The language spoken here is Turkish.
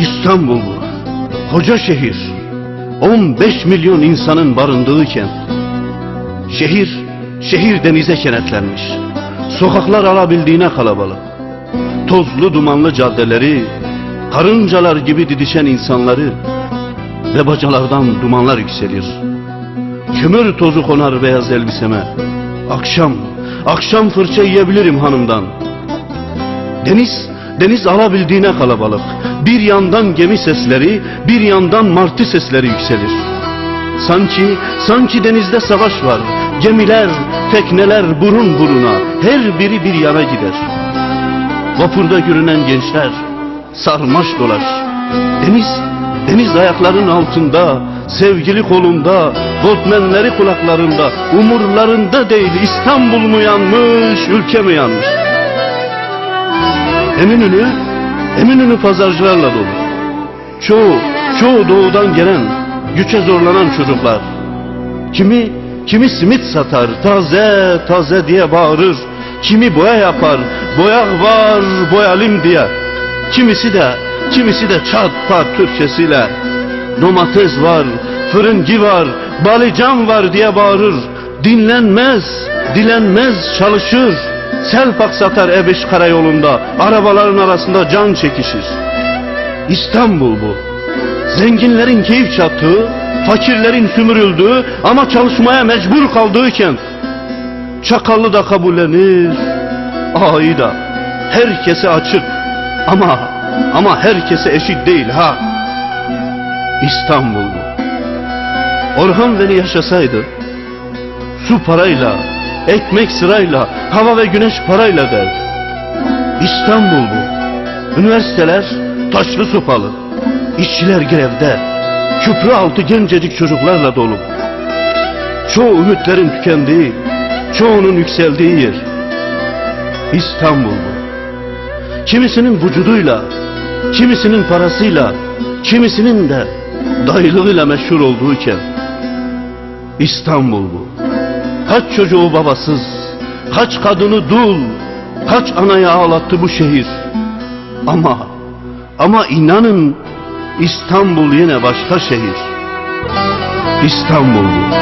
İstanbul bu. Koca şehir. 15 milyon insanın barındığı kent. Şehir, şehir denize kenetlenmiş. Sokaklar alabildiğine kalabalık. Tozlu dumanlı caddeleri, karıncalar gibi didişen insanları ve bacalardan dumanlar yükselir. Kömür tozu konar beyaz elbiseme. Akşam, akşam fırça yiyebilirim hanımdan. Deniz, deniz alabildiğine kalabalık. Bir yandan gemi sesleri, bir yandan martı sesleri yükselir. Sanki, sanki denizde savaş var. Gemiler, tekneler burun buruna, her biri bir yana gider. Vapurda görünen gençler, sarmaş dolaş. Deniz, deniz ayaklarının altında, sevgili kolunda, botmenleri kulaklarında, umurlarında değil İstanbul mu yanmış, ülke mi yanmış? Eminönü, Eminönü pazarcılarla dolu. Çoğu, çoğu doğudan gelen, güçe zorlanan çocuklar. Kimi, kimi simit satar, taze, taze diye bağırır. Kimi boya yapar, boya var, boyalim diye. Kimisi de, kimisi de çat pat Türkçesiyle. Domates var, fırıncı var, balıcan var diye bağırır. Dinlenmez, dilenmez çalışır. Selpak satar E5 karayolunda, arabaların arasında can çekişir. İstanbul bu. Zenginlerin keyif çattığı, fakirlerin sümürüldüğü ama çalışmaya mecbur kaldığı kent. Çakallı da kabullenir, ağayı da. Herkese açık ama ama herkese eşit değil ha. İstanbul bu. Orhan Veli yaşasaydı, su parayla, ekmek sırayla, hava ve güneş parayla derdi. İstanbul bu. Üniversiteler taşlı sopalı. İşçiler grevde. Köprü altı gencecik çocuklarla dolu. Çoğu ümitlerin tükendiği, çoğunun yükseldiği yer. İstanbul bu. Kimisinin vücuduyla, kimisinin parasıyla, kimisinin de dayılığıyla meşhur olduğu kent. İstanbul bu. Kaç çocuğu babasız, kaç kadını dul, kaç anayı ağlattı bu şehir. Ama, ama inanın İstanbul yine başka şehir. İstanbul bu.